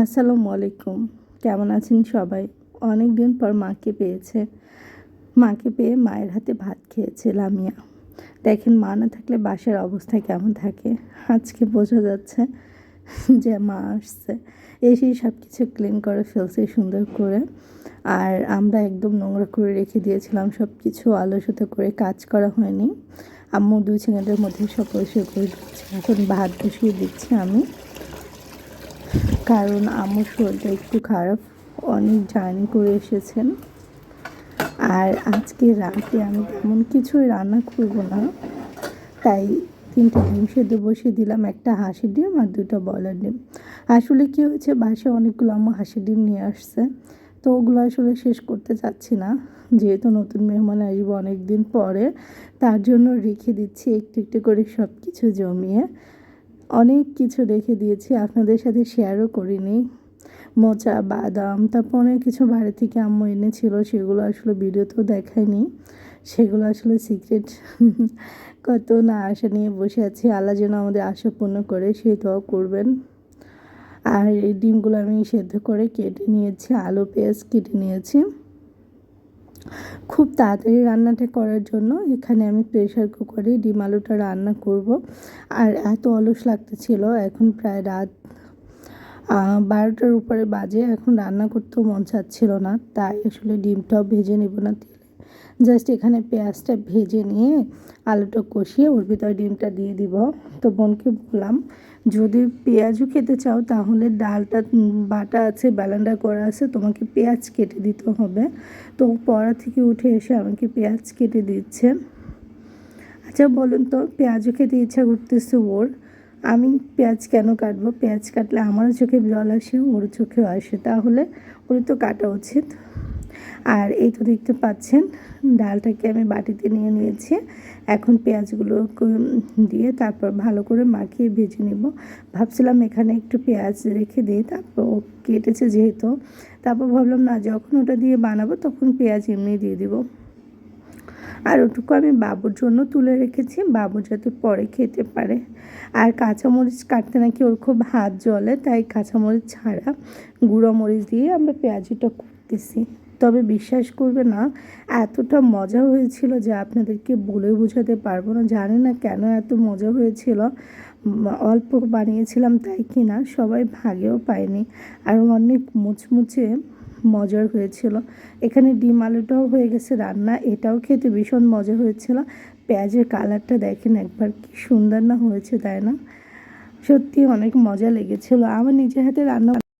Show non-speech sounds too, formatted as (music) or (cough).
আসসালামু আলাইকুম। কেমন আছেন সবাই? অনেক দিন পর মাকে পেয়েছে। মাকে পেয়ে মায়ের হাতে ভাত খেয়েছে লামিয়া দেখেন মা না থাকলে বাসার অবস্থা কেমন থাকে? আজকে বোঝা যাচ্ছে যে মা আসছে। এসেই সব কিছু ক্লিন করে ফেলছে সুন্দর করে। আর আমরা একদম নোংরা করে রেখে দিয়েছিলাম সব কিছু আলোচনা করে কাজ করা হয়নি। আম্মু দুই ছেলেদের মধ্যে সব পরিষ্কার করে দিচ্ছে। এখন ভাত বসিয়ে দিচ্ছি আমি। কারণ আমার শরীরটা একটু খারাপ। অনেক জার্নি করে এসেছেন। আর আজকে রাতে আমি তেমন কিছুই রান্না করব না। তাই তিনটে ডিম সেদ্ধ বসিয়ে দিলাম, একটা হাঁসের ডিম আর দুটো বয়লার ডিম। আসলে কী হয়েছে, বাসায় অনেকগুলো আমার হাঁসের ডিম নিয়ে আসছে। তো ওগুলো আসলে শেষ করতে চাচ্ছি না। যেহেতু নতুন মেহমান আসব অনেক দিন পরে, তার জন্য রেখে দিচ্ছি একটু একটু করে সব কিছু জমিয়ে। অনেক কিছু রেখে দিয়েছি, আপনাদের সাথে শেয়ারও করিনি। মোচা, বাদাম, তারপর অনেক কিছু বাইরে থেকে আম্মু এনেছিল, সেগুলো আসলে ভিডিওতেও দেখায়নি। সেগুলো আসলে সিক্রেট (laughs) কত না আশা নিয়ে বসে আছি, আল্লাহ যেন আমাদের আশা পূর্ণ করে সেটাও করবেন। আর এই ডিমগুলো আমি সেদ্ধ করে কেটে নিয়েছি, আলু, পেঁয়াজ কেটে নিয়েছি। খুব তাড়াতাড়ি রান্নাটা করার জন্য এখানে আমি প্রেশার কুকারে ডিম আলুটা রান্না করব। আর এত অলস লাগতেছিল, এখন প্রায় রাত বারোটার উপরে বাজে, এখন রান্না করতেও মন চাচ্ছিল না, তাই আসলে ডিমটাও ভেজে নেব না তেলে। জাস্ট এখানে পেঁয়াজটা ভেজে নিয়ে আলুটা কষিয়ে ওর ভিতরে ডিমটা দিয়ে দিব। তো বোনকে বললাম, যদি পেঁয়াজও খেতে চাও তাহলে ডালটা, বাটা আছে, ব্যালেন্ডার করা আছে, তোমাকে পেঁয়াজ কেটে দিতে হবে। তো পড়া থেকে উঠে এসে আমাকে পেঁয়াজ কেটে দিচ্ছে। আচ্ছা বলুন তো, পেঁয়াজও খেতে ইচ্ছা করতেছে ওর। আমি পেঁয়াজ কেন কাটবো? পেঁয়াজ কাটলে আমারও চোখে জল আসে, ওর চোখেও আসে। তাহলে ওর তো কাটা উচিত। আর এই তো দেখতে পাচ্ছেন, ডালটাকে আমি বাটিতে নিয়ে নিয়েছি। এখন পেঁয়াজগুলো দিয়ে তারপর ভালো করে মাখিয়ে ভেজে নেব। ভাবছিলাম এখানে একটু পেঁয়াজ রেখে দিই, তারপর ও কেটেছে যেহেতু। তারপর ভাবলাম, না, যখন ওটা দিয়ে বানাবো তখন পেঁয়াজ এমনি দিয়ে দিব। আর ওটুকু আমি বাবুর জন্য তুলে রেখেছি, বাবু যাতে পরে খেতে পারে। আর কাঁচামরিচ কাটতে নাকি ওর খুব হাত জ্বলে, তাই কাঁচামরিচ ছাড়া গুঁড়ো মরিচ দিয়ে আমরা পেঁয়াজিটা করতেছি তবে বিশ্বাস করবে না, এতটা মজা হয়েছিল যে আপনাদেরকে বলে বোঝাতে পারব না। জানি না কেন এত মজা হয়েছিল। অল্প বানিয়েছিলাম তাই কি না সবাই ভাগেও পায়নি। আর অনেক মুচমুচে মজার হয়েছিল। এখানে ডিম আলুটাও হয়ে গেছে রান্না, এটাও খেতে ভীষণ মজা হয়েছিল। পেঁয়াজের কালারটা দেখেন একবার কি সুন্দর না হয়েছে তাই না? সত্যি অনেক মজা লেগেছিল। আমার নিজের হাতে রান্না